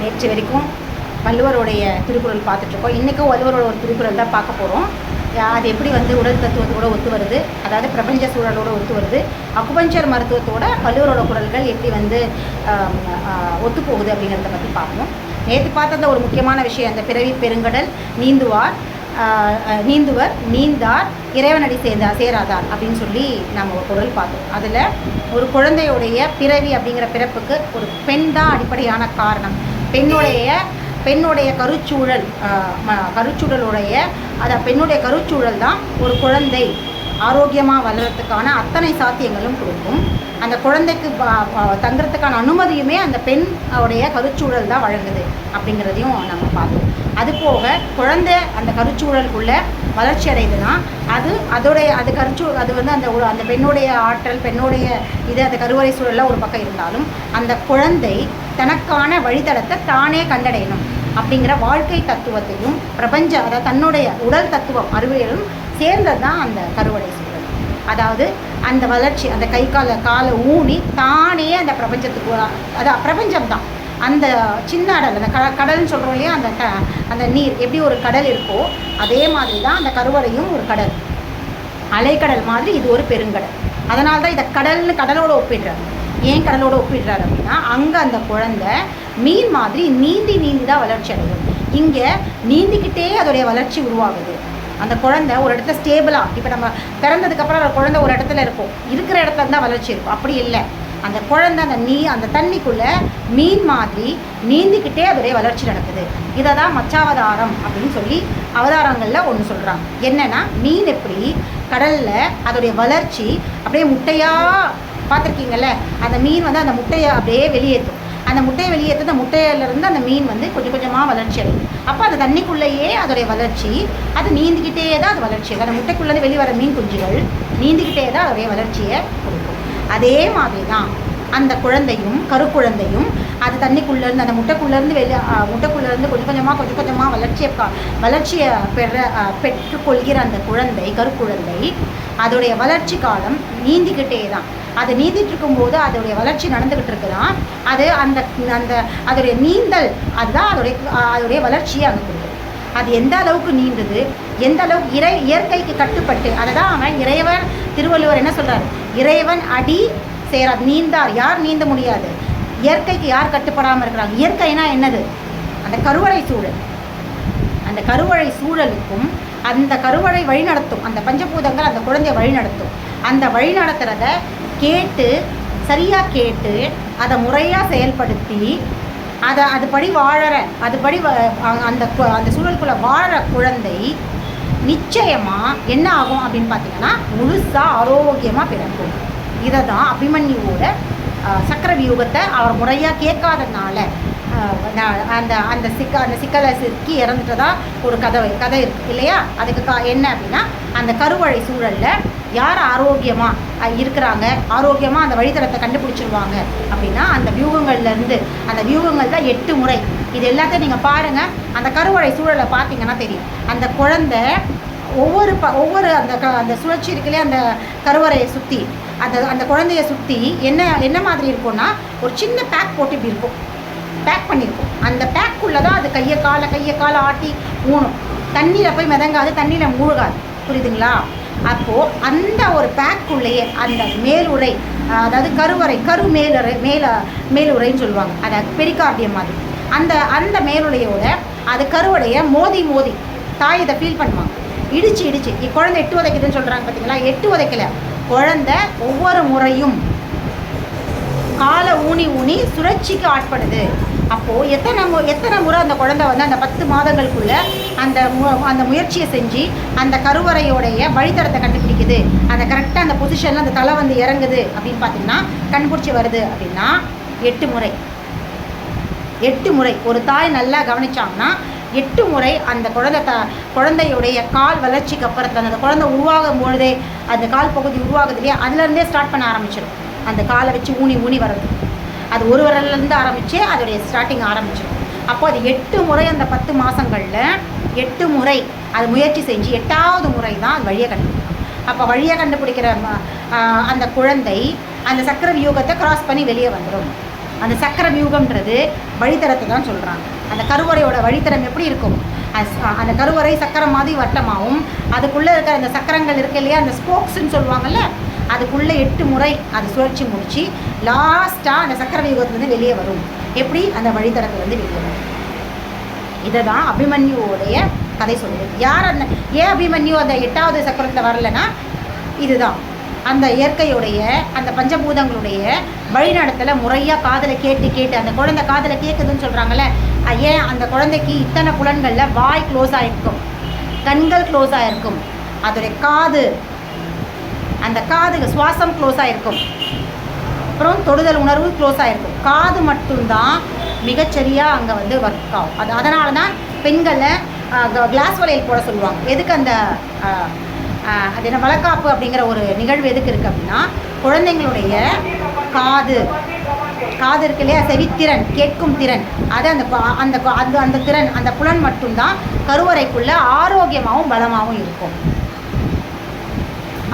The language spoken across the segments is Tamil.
நேற்று வரைக்கும் வள்ளுவருடைய திருக்குறள் பார்த்துட்ருக்கோம். இன்றைக்கும் வள்ளுவரோட ஒரு திருக்குறள் தான் பார்க்க போகிறோம் அது எப்படி வந்து உடல் தத்துவத்தோட ஒத்து வருது? அதாவது பிரபஞ்ச சூழலோட ஒத்து வருது. அக்குபஞ்சர் மருத்துவத்தோட வள்ளுவரோட குரல்கள் எப்படி வந்து ஒத்து போகுது அப்படிங்கிறத பற்றி பார்ப்போம். நேற்று பார்த்த ஒரு முக்கியமான விஷயம் அந்த பிறவி பெருங்கடல் நீந்துவார் நீந்துவர் நீந்தார் இறைவனடி சேர்ந்தார் சேராதார் அப்படின்னு சொல்லி நம்ம ஒரு குரல் பார்த்தோம். அதில் ஒரு குழந்தையுடைய பிறவி அப்படிங்கிற பிறப்புக்கு ஒரு பெண் தான் அடிப்படையான காரணம். பெண்ணுடைய பெண்ணுடைய கருச்சூழல் கருச்சூழலுடைய அதை பெண்ணுடைய கருச்சூழல் தான் ஒரு குழந்தை ஆரோக்கியமாக வளர்கிறதுக்கான அத்தனை சாத்தியங்களும் கொடுக்கும். அந்த குழந்தைக்கு தங்குறதுக்கான அனுமதியுமே அந்த பெண் உடைய கருச்சூழல் தான் வழங்குது அப்படிங்கிறதையும் நம்ம பார்த்தோம். அது போக குழந்தை அந்த கருச்சூழலுக்குள்ளே வளர்ச்சி அடையுதுன்னா அது அதோடைய அது கருச்சூ அது வந்து அந்த ஒரு- அந்த பெண்ணுடைய ஆற்றல் பெண்ணுடைய இது அந்த கருவறை சூழலில் ஒரு பக்கம் இருந்தாலும் அந்த குழந்தை தனக்கான வழித்தடத்தை தானே கண்டடையணும் அப்படிங்கிற வாழ்க்கை தத்துவத்தையும் பிரபஞ்ச அதாவது தன்னுடைய உடல் தத்துவம் அறிவியலும் சேர்ந்தது தான் அந்த கருவறை சூழல். அதாவது அந்த வளர்ச்சி அந்த கை கால காலை ஊனி தானே அந்த பிரபஞ்சத்துக்கு அதான் பிரபஞ்சம் தான் அந்த சின்ன அடல் அந்த க கடல்னு சொல்கிறோம் இல்லையா? அந்த க அந்த நீர் எப்படி ஒரு கடல் இருக்கோ அதே மாதிரி தான் அந்த கருவறையும் ஒரு கடல். அலைக்கடல் மாதிரி இது ஒரு பெருங்கடல். அதனால தான் இதை கடல்னு கடலோடு ஒப்பிடுறாரு. ஏன் கடலோடு ஒப்பிடுறாரு அப்படின்னா அங்கே அந்த குழந்தை மீன் மாதிரி நீந்தி நீந்தி தான் வளர்ச்சி அடையும். இங்கே நீந்திக்கிட்டே அதோடைய வளர்ச்சி உருவாகுது. அந்த குழந்தை ஒரு இடத்துல ஸ்டேபிளாக இப்போ நம்ம பிறந்ததுக்கப்புறம் அந்த குழந்தை ஒரு இடத்துல இருக்கும். இருக்கிற இடத்துல தான் வளர்ச்சி இருக்கும். அப்படி இல்லை. அந்த குழந்தை அந்த நீ அந்த தண்ணிக்குள்ளே மீன் மாதிரி நீந்திக்கிட்டே அதோடைய வளர்ச்சி நடக்குது. இதை தான் மச்சாவதாரம் அப்படின்னு சொல்லி அவதாரங்களில் ஒன்று சொல்கிறாங்க என்னென்னா மீன் எப்படி கடலில் அதோடைய வளர்ச்சி அப்படியே முட்டையாக பார்த்துருக்கீங்கல்ல? அந்த மீன் வந்து அந்த முட்டையை அப்படியே வெளியேற்றும். அந்த முட்டையை வெளியேற்ற அந்த முட்டையிலேருந்து அந்த மீன் வந்து கொஞ்சம் கொஞ்சமாக வளர்ச்சி அடையும். அப்போ அது தண்ணிக்குள்ளேயே அதோடைய வளர்ச்சி அது நீந்திக்கிட்டே தான் அது வளர்ச்சி. அந்த முட்டைக்குள்ளேருந்து வெளியே வர மீன் குஞ்சுகள் நீந்திக்கிட்டே தான் அதோடைய வளர்ச்சியை கொடுக்கும். அதே மாதிரி தான் அந்த குழந்தையும் கருக்குழந்தையும் அது தண்ணிக்குள்ளேருந்து அந்த முட்டைக்குள்ளேருந்து வெளி முட்டைக்குள்ளேருந்து கொஞ்சம் கொஞ்சமாக கொஞ்சம் கொஞ்சமாக வளர்ச்சியை வளர்ச்சியை பெற பெற்றுக்கொள்கிற அந்த குழந்தை கருக்குழந்தை அதோடைய வளர்ச்சி காலம் நீந்திக்கிட்டே தான். அது நீந்திட்டு இருக்கும்போது அதோடைய வளர்ச்சி நடந்துக்கிட்டு இருக்குதான். அது அந்த அந்த அதோடைய நீந்தல் அதுதான் அதோடைய அதோடைய வளர்ச்சியை அங்கே கொடுக்குது. அது எந்த அளவுக்கு நீண்டுது எந்த அளவுக்கு இறை இயற்கைக்கு கட்டுப்பட்டு அதை தான் அவன் இறைவன் திருவள்ளுவர் என்ன சொல்கிறார் இறைவன் அடி சேராது நீந்தார். யார் நீந்த முடியாது? இயற்கைக்கு யார் கட்டுப்படாமல் இருக்கிறாங்க? இயற்கைனா என்னது? அந்த கருவறை சூழல். அந்த கருவறை சூழலுக்கும் அந்த கருவறை வழிநடத்தும் அந்த பஞ்சபூதங்கள் அந்த குழந்தைய வழிநடத்தும். அந்த வழிநடத்துறத கேட்டு சரியாக கேட்டு அதை முறையாக செயல்படுத்தி அதை அதுபடி வாழற அதுபடி அ- அந்த அந்த சூழலுக்குள்ளே வாழற குழந்தை நிச்சயமாக என்ன ஆகும் அப்படின்னு பார்த்தீங்கன்னா முழுசாக ஆரோக்கியமாக பிறக்கும். இதை தான் அபிமன்யுவோட சக்கர வியூகத்தை அவர் முறையாக கேட்காதனால அந்த அந்த சிக்க அந்த சிக்கலை சிக்கி இறந்துட்டதா ஒரு கதை கதை இருக்கு இல்லையா? அதுக்கு கா என்ன அப்படின்னா அந்த கருவழை சூழலில் யார் ஆரோக்கியமாக இருக்கிறாங்க? ஆரோக்கியமாக அந்த வழித்தடத்தை கண்டுபிடிச்சிருவாங்க. அப்படின்னா அந்த வியூகங்கள்லேருந்து அந்த வியூகங்கள் தான் எட்டு முறை. இது எல்லாத்தையும் நீங்கள் பாருங்கள் அந்த கருவழை சூழலை பார்த்தீங்கன்னா தெரியும். அந்த குழந்தை ஒவ்வொரு ப ஒவ்வொரு அந்த க அந்த சுழற்சி இருக்குல்லையே அந்த கருவறையை சுற்றி அந்த அந்த குழந்தைய சுற்றி என்ன என்ன மாதிரி இருக்கும்னா ஒரு சின்ன பேக் போட்டு இப்படி இருக்கும். பேக் பண்ணியிருக்கும். அந்த பேக்குள்ளே தான் அது கையை காலை கையை காலை ஆட்டி ஊணும். தண்ணியில் போய் மிதங்காது தண்ணியில் மூழ்காது. புரியுதுங்களா? அப்போது அந்த ஒரு பேக்குள்ளேயே அந்த மேலுரை அதாவது கருவறை கரு மேலுரை மேல மேலுரைன்னு சொல்லுவாங்க. அதாவது பெரிகார்டியம் மாதிரி. அந்த அந்த மேலுடையோட அது கருவடைய மோதி மோதி தாய் இதை ஃபீல் பண்ணுவாங்க. இடிச்சு இடிச்சு. இ- குழந்தை எட்டு உதைக்குதுன்னு சொல்கிறாங்க பார்த்தீங்களா எட்டு உதைக்கல. குழந்தை ஒவ்வொரு முறையும் காலை ஊனி ஊனி சுழற்சிக்கு ஆட்படுது. அப்போது எத்தனை மு எத்தனை முறை அந்த குழந்தை வந்து அந்த பத்து மாதங்களுக்குள்ளே அந்த மு அந்த முயற்சியை செஞ்சு அந்த கருவறையோடைய வழித்தடத்தை கண்டுபிடிக்குது. அந்த கரெக்டாக அந்த பொசிஷனில் அந்த தலை வந்து இறங்குது அப்படின்னு பார்த்தீங்கன்னா கண்டுபிடிச்சி வருது அப்படின்னா எட்டு முறை. எட்டு முறை. ஒரு தாய் நல்லா கவனிச்சாங்கன்னா எட்டு முறை அந்த குழந்தை த குழந்தையுடைய கால் வளர்ச்சிக்கு அப்புறத்தில் அந்த குழந்தை உருவாகும் பொழுதே அந்த கால் பகுதி உருவாகுது இல்லையா? அதுலேருந்தே ஸ்டார்ட் பண்ண ஆரம்பிச்சிடும் அந்த காலை வச்சு ஊனி ஊனி வர்றது. அது ஒரு விரல்லேருந்து ஆரம்பித்து அதோடைய ஸ்டார்டிங் ஆரம்பிச்சிடும் அப்போ அது எட்டு முறை அந்த பத்து மாதங்களில் எட்டு முறை அது முயற்சி செஞ்சு எட்டாவது முறை தான் அது வழியை கண்டுபிடிக்கும். அப்போ வழியை கண்டுபிடிக்கிற ம- அந்த குழந்தை அந்த சக்கர வியூகத்தை கிராஸ் பண்ணி வெளியே வந்துடும் அந்த சக்கர வியூகம்ன்றது வழித்தரத்தை தான் சொல்கிறாங்க அந்த கருவறையோட வழித்தரம் எப்படி இருக்கும்? அஸ்- அந்த கருவறை சக்கரம் மாதிரி வட்டமாகவும் அதுக்குள்ளே இருக்கிற அந்த சக்கரங்கள் இருக்கு இல்லையா அந்த ஸ்போக்ஸ்ன்னு சொல்லுவாங்கல்ல அதுக்குள்ளே எட்டு முறை அது சுழற்சி முடித்து லாஸ்ட்டாக அந்த சக்கர வியூகத்துலேருந்து வெளியே வரும். எப்படி? அந்த வழித்தடத்துலேருந்து வெளியே வரும். இதை தான் அபிமன்யுவோடைய கதை சொல்லுது. யார் அந்த ஏன் அபிமன்யு அந்த எட்டாவது சக்கரத்தில் வரலன்னா இதுதான். அந்த இயற்கையுடைய அந்த பஞ்சபூதங்களுடைய வழிநடத்தலை முறையாக காதலை கேட்டு கேட்டு அந்த குழந்தை காதலை கேட்குதுன்னு சொல்கிறாங்கல்ல ஏன் அந்த குழந்தைக்கு இத்தனை புலன்களில் வாய் க்ளோஸ் ஆகிருக்கும் கண்கள் க்ளோஸ் ஆகிருக்கும் அதோடைய காது அந்த காது சுவாசம் க்ளோஸ் ஆகிருக்கும் அப்புறம் தொடுதல் உணர்வு க்ளோஸ் ஆகிருக்கும் காது மட்டும்தான் மிகச்சரியாக அங்கே வந்து ஒர்க் ஆகும். அது அதனால தான் பெண்களை கிளாஸ் வளையல் போட சொல்லுவாங்க. எதுக்கு அந்த அது என்ன வளக்காப்பு அப்படிங்கிற ஒரு நிகழ்வு எதுக்கு இருக்குது அப்படின்னா குழந்தைங்களுடைய காது காது இருக்கு இல்லையா? செவித்திறன் கேட்கும் திறன். அது அந்த அந்த அந்த அந்த திறன் அந்த புலன் மட்டும்தான் கருவறைக்குள்ளே ஆரோக்கியமாகவும் பலமாகவும் இருக்கும்.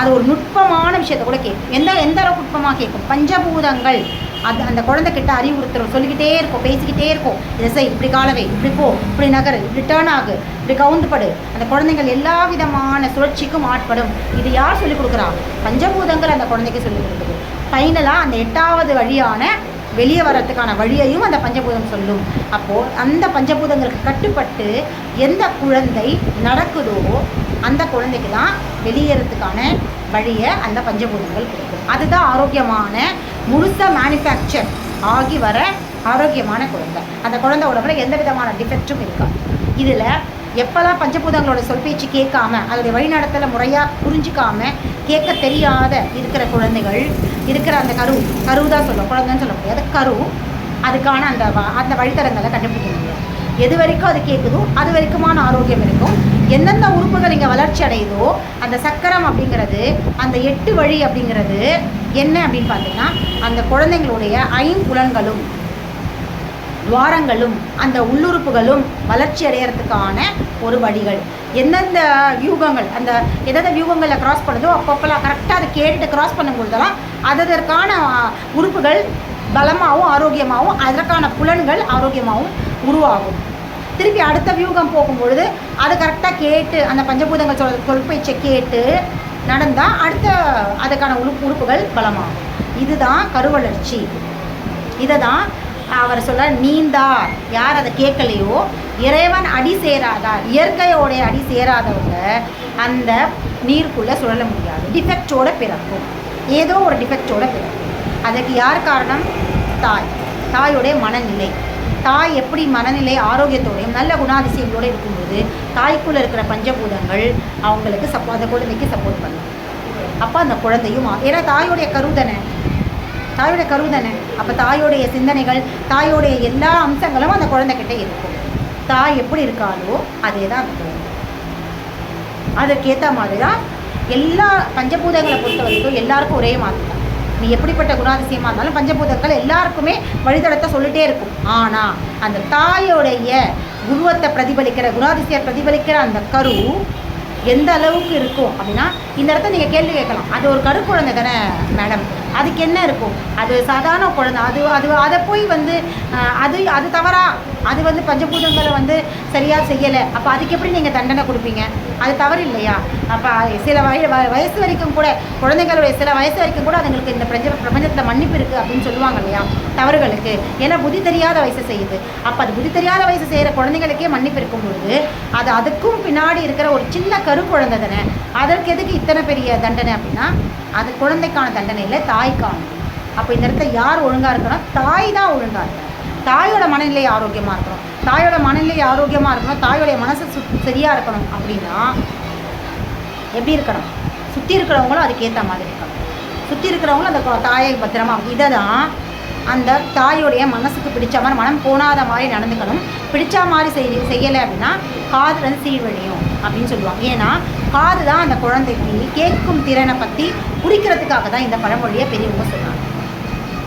அது ஒரு நுட்பமான விஷயத்தை கூட கேட்கும் எந்த எந்த அளவுக்கு நுட்பமாக கேட்கும் பஞ்சபூதங்கள். அது அந்த குழந்தைக்கிட்ட அறிவுறுத்தல் சொல்லிக்கிட்டே இருக்கும் பேசிக்கிட்டே இருக்கும். இதை செய் இப்படி காலவை இப்படி போ இப்படி நகரு இப்படி டேர்ன் ஆகு இப்படி கவுந்துப்படு அந்த குழந்தைகள் எல்லா விதமான சுழற்சிக்கும் ஆட்படும். இது யார் சொல்லிக் கொடுக்குறா? பஞ்சபூதங்கள் அந்த குழந்தைக்கு சொல்லிக் கொடுக்குது. ஃபைனலாக அந்த எட்டாவது வழியான வெளியே வர்றதுக்கான வழியையும் அந்த பஞ்சபூதம் சொல்லும். அப்போது அந்த பஞ்சபூதங்களுக்கு கட்டுப்பட்டு எந்த குழந்தை நடக்குதோ அந்த குழந்தைக்கு தான் வெளியேறதுக்கான வழியை அந்த பஞ்சபூதங்கள் கொடுக்கும். அதுதான் ஆரோக்கியமான முழுசாக மேனுஃபேக்சர் ஆகி வர ஆரோக்கியமான குழந்தை. அந்த குழந்தை உடம்புல எந்த விதமான டிஃபெக்ட்டும் இருக்காது. இதில் எப்போல்லாம் பஞ்சபூதங்களோட சொல் பேச்சு கேட்காம அதோடைய வழிநடத்தலை முறையாக புரிஞ்சிக்காம கேட்க தெரியாத இருக்கிற குழந்தைகள் இருக்கிற அந்த கரு கரு தான் சொல்லும் குழந்தைன்னு சொல்ல முடியாது. கரு அதுக்கான அந்த வ- அந்த வழித்தடங்களை கண்டுபிடிக்க முடியாது எது வரைக்கும் அது கேட்குதோ அது வரைக்குமான ஆரோக்கியம் இருக்கும். எந்தெந்த உறுப்புகள் இங்கே வளர்ச்சி அடையுதோ அந்த சக்கரம் அப்படிங்கிறது அந்த எட்டு வழி அப்படிங்கிறது என்ன அப்படின்னு பார்த்தீங்கன்னா அந்த குழந்தைங்களுடைய ஐம்புலன்களும் துவாரங்களும் அந்த உள்ளுறுப்புகளும் வளர்ச்சி அடையிறதுக்கான ஒரு வழிகள். எந்தெந்த வியூகங்கள் அந்த எந்தெந்த வியூகங்களில் க்ராஸ் பண்ணுதோ அப்பப்போலாம் கரெக்டாக அதை கேட்டுட்டு க்ராஸ் பண்ணும்பொழுதெல்லாம் அதற்கான உறுப்புகள் பலமாகவும் ஆரோக்கியமாகவும் அதற்கான புலன்கள் ஆரோக்கியமாகவும் உருவாகும். திருப்பி அடுத்த வியூகம் போகும்பொழுது அதை கரெக்டாக கேட்டு அந்த பஞ்சபூதங்கள் சொல் தொல்பயிற்சியை கேட்டு நடந்தால் அடுத்த அதுக்கான உறுப்பு உறுப்புகள் பலமாகும். இதுதான் கருவளர்ச்சி. இதை தான் அவர் சொல்ல நீந்தார். யார் அதை கேட்கலையோ? இறைவன் அடி சேராதார் இயற்கையோடைய அடி சேராதவங்க அந்த நீருக்குள்ளே சுழல முடியாது. டிஃபெக்டோட பிறக்கும். ஏதோ ஒரு டிஃபெக்டோட பிறக்கும். அதுக்கு யார் காரணம்? தாய். தாயோடைய மனநிலை. தாய் எப்படி மனநிலை ஆரோக்கியத்தோடையும் நல்ல குணாதிசயங்களோடு இருக்கும்போது தாய்க்குள்ளே இருக்கிற பஞ்சபூதங்கள் அவங்களுக்கு சப்போ அந்த குழந்தைக்கு சப்போர்ட் பண்ணும். அப்போ அந்த குழந்தையும் ஆ- ஏன்னா தாயோடைய தாயோட கரு தானே? அப்போ தாயோடைய சிந்தனைகள் தாயோடைய எல்லா அம்சங்களும் அந்த குழந்தைகிட்ட இருக்கும். தாய் எப்படி இருக்காளோ அதே தான் அந்த குழந்தை அதற்கேற்ற மாதிரி தான் எல்லா பஞ்சபூதங்களை பொறுத்த வரைக்கும் எல்லாருக்கும் ஒரே மாதிரி தான் நீ எப்படிப்பட்ட குணாதிசயமாக இருந்தாலும் பஞ்சபூதங்கள் எல்லாருக்குமே வழித்தடத்தை சொல்லிட்டே இருக்கும். ஆனால் அந்த தாயோடைய குருவத்தை பிரதிபலிக்கிற குணாதிசய பிரதிபலிக்கிற அந்த கரு எந்த அளவுக்கு இருக்கும் அப்படின்னா இந்த இடத்த நீங்கள் கேள்வி கேட்கலாம். அது ஒரு கரு குழந்தை தானே மேடம்? அதுக்கு என்ன இருக்கும் அது சாதாரண குழந்தை. அது அது அதை போய் வந்து அது அது தவறா? அது வந்து பஞ்சபூதங்களை வந்து சரியாக செய்யலை. அப்போ அதுக்கு எப்படி நீங்கள் தண்டனை கொடுப்பீங்க? அது தவறு இல்லையா அப்போ சில வய வ- வயசு வரைக்கும் கூட குழந்தைங்களுடைய சில வயசு வரைக்கும் கூட அதுங்களுக்கு இந்த பிரஞ்ச பிரபஞ்சத்தில் மன்னிப்பு இருக்குது அப்படின்னு சொல்லுவாங்க இல்லையா? தவறுகளுக்கு. ஏன்னா புத்தி தெரியாத வயசு செய்யுது. அப்போ அது புத்தி தெரியாத வயசு செய்கிற குழந்தைங்களுக்கே மன்னிப்பு இருக்கும் பொழுது அது அதுக்கும் பின்னாடி இருக்கிற ஒரு சின்ன கரு குழந்தை தானே? அதற்கு எதுக்கு இத்தனை பெரிய தண்டனை அப்படின்னா அது குழந்தைக்கான தண்டனை இல்லை தாய்க்கானது அப்போ இந்த இடத்துல யார் ஒழுங்காக இருக்கணும் தாய் தான் ஒழுங்காக இருக்கணும். தாயோட மனநிலை ஆரோக்கியமாக இருக்கணும். தாயோட மனநிலை ஆரோக்கியமாக இருக்கணும். தாயோடைய மனசு சு சரியாக இருக்கணும் அப்படின்னா எப்படி இருக்கணும்? சுற்றி இருக்கிறவங்களும் அதுக்கேற்ற மாதிரி இருக்கணும். சுற்றி இருக்கிறவங்களும் அந்த தாயை பத்திரமா இதை தான் அந்த தாயோடைய மனசுக்கு பிடிச்ச மாதிரி மனம் போனாத மாதிரி நடந்துக்கணும். பிடிச்ச மாதிரி செய் செய்யலை அப்படின்னா காது சீழ்வழியும் அப்படின்னு சொல்லுவாங்க. ஏன்னா காது தான் அந்த குழந்தைக்கு கேட்கும் திறனை பற்றி குறிக்கிறதுக்காக தான் இந்த பழமொழியை பெரியவங்க சொன்னாங்க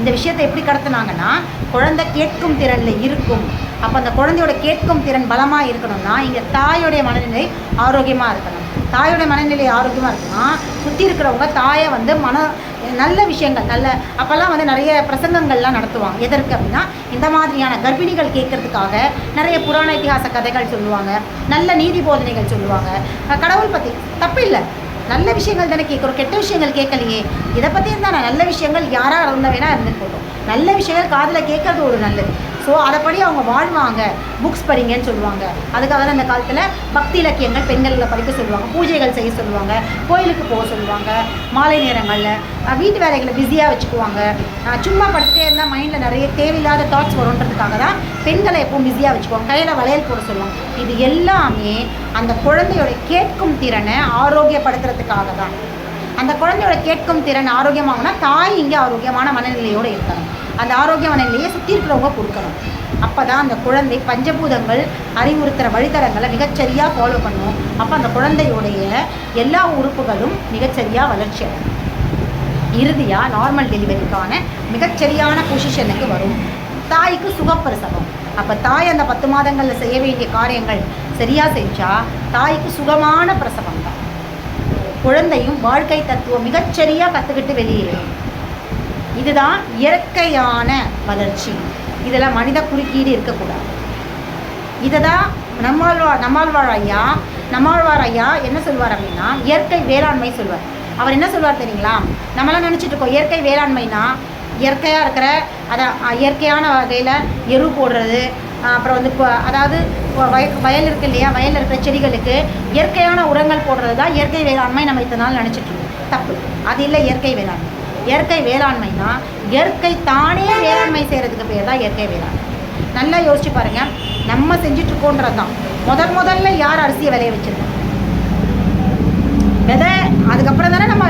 இந்த விஷயத்தை எப்படி கடத்தினாங்கன்னா குழந்தை கேட்கும் திறனில் இருக்கும். அப்போ அந்த குழந்தையோட கேட்கும் திறன் பலமாக இருக்கணும்னா இங்கே தாயோடைய மனநிலை ஆரோக்கியமாக இருக்கணும். தாயோட மனநிலை ஆரோக்கியமாக இருக்குன்னா சுற்றி இருக்கிறவங்க தாயை வந்து மன நல்ல விஷயங்கள் நல்ல அப்போல்லாம் வந்து நிறைய பிரசங்கங்கள்லாம் நடத்துவாங்க. எதற்கு அப்படின்னா இந்த மாதிரியான கர்ப்பிணிகள் கேட்கறதுக்காக நிறைய புராண இத்திகாச கதைகள் சொல்லுவாங்க நல்ல நீதி போதனைகள் சொல்லுவாங்க. கடவுள் பற்றி தப்பு இல்லை நல்ல விஷயங்கள் தானே கேட்குறோம். கெட்ட விஷயங்கள் கேட்கலையே. இதை பற்றியும் இருந்தால் நல்ல விஷயங்கள் யாராக இருந்த வேணால் இருந்துட்டு போட்டோம் நல்ல விஷயங்கள் காதில் கேட்கறது ஒரு நல்லது. ஸோ அதைப்படி அவங்க வாழ்வாங்க. புக்ஸ் படிங்கன்னு சொல்லுவாங்க. அதுக்காக தான் அந்த காலத்தில் பக்தி இலக்கியங்கள் பெண்களில் படிக்க சொல்லுவாங்க. பூஜைகள் செய்ய சொல்லுவாங்க. கோயிலுக்கு போக சொல்லுவாங்க. மாலை நேரங்களில் வீட்டு வேலைகளை பிஸியாக வச்சுக்குவாங்க. சும்மா படுத்துட்டே இருந்தால் மைண்டில் நிறைய தேவையில்லாத தாட்ஸ் வரும்ன்றதுக்காக தான் பெண்களை எப்பவும் பிஸியாக வச்சுக்குவாங்க. கையில் வளையல் போட சொல்லுவாங்க. இது எல்லாமே அந்த குழந்தையோட கேட்கும் திறனை ஆரோக்கியப்படுத்துறதுக்காக தான். அந்த குழந்தையோட கேட்கும் திறன் ஆரோக்கியமாகனா தாய் இங்கே ஆரோக்கியமான மனநிலையோடு இருக்கணும் அந்த ஆரோக்கிய மனநிலையை சுற்றி இருக்கிறவங்க கொடுக்கணும். அப்போ தான் அந்த குழந்தை பஞ்சபூதங்கள் அறிவுறுத்துகிற வழித்தடங்களை மிகச்சரியாக ஃபாலோ பண்ணும். அப்போ அந்த குழந்தையுடைய எல்லா உறுப்புகளும் மிகச்சரியாக வளர்ச்சி அடையும். இறுதியாக நார்மல் டெலிவரிக்கான மிகச்சரியான பொசிஷனுக்கு வரும். தாய்க்கு சுகப்பிரசவம். அப்போ தாய் அந்த பத்து மாதங்களில் செய்ய வேண்டிய காரியங்கள் சரியாக செஞ்சால் தாய்க்கு சுகமான பிரசவம் தான். குழந்தையும் வாழ்க்கை தத்துவம் மிகச்சரியாக கற்றுக்கிட்டு வெளியேறும். இதுதான் இயற்கையான வளர்ச்சி. இதில் மனித குறுக்கீடு இருக்கக்கூடாது. இதை தான் நம்மாழ்வார் நம்மாழ்வார் ஐயா நம்மாழ்வார் ஐயா என்ன சொல்வார் அப்படின்னா இயற்கை வேளாண்மை சொல்வார். அவர் என்ன சொல்வார் தெரியுங்களா? நம்மளாம் நினச்சிட்டு இருக்கோம் இயற்கை வேளாண்மைனா இயற்கையாக இருக்கிற அதை இயற்கையான வகையில் எரு போடுறது அப்புறம் வந்து இப்போ அதாவது வய வயல் இருக்கு இல்லையா? வயலில் இருக்கிற செடிகளுக்கு இயற்கையான உரங்கள் போடுறது தான் இயற்கை வேளாண்மை நம்ம இத்தனை நாள் நினச்சிட்டு இருக்கோம். தப்பு. அது இல்லை இயற்கை வேளாண்மை. இயற்கை வேளாண்மைனா இயற்கை தானே வேளாண்மை செய்கிறதுக்கு பேர் தான் இயற்கை வேளாண்மை. நல்லா யோசிச்சு பாருங்க. நம்ம செஞ்சிட்ருக்கோன்றது தான் முதல் முதல்ல யார் அரிசியை விளைய வச்சிருக்கோம் விதை அதுக்கப்புறம் தானே நம்ம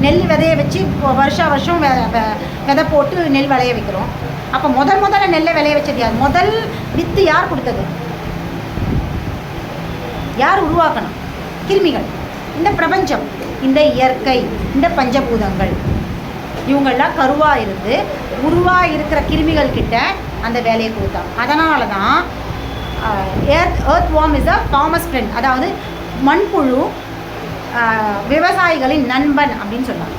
நெல் விதைய வச்சு வருஷா வருஷம் வெ- விதை போட்டு நெல் விளைய வைக்கிறோம். அப்போ முதல் முதல்ல நெல்லை விளைய வச்சது யார்? முதல் வித்து யார் கொடுத்தது? யார் உருவாக்கணும்? கிருமிகள். இந்த பிரபஞ்சம் இந்த இயற்கை இந்த பஞ்சபூதங்கள். இவங்கெல்லாம் கருவாக இருந்து உருவாக இருக்கிற கிருமிகள் கிட்ட அந்த வேலையை கொடுத்தாங்க. அதனால தான் earth earth worm is a Thomas friend அதாவது மண்புழு விவசாயிகளின் நண்பன் அப்படின்னு சொன்னாங்க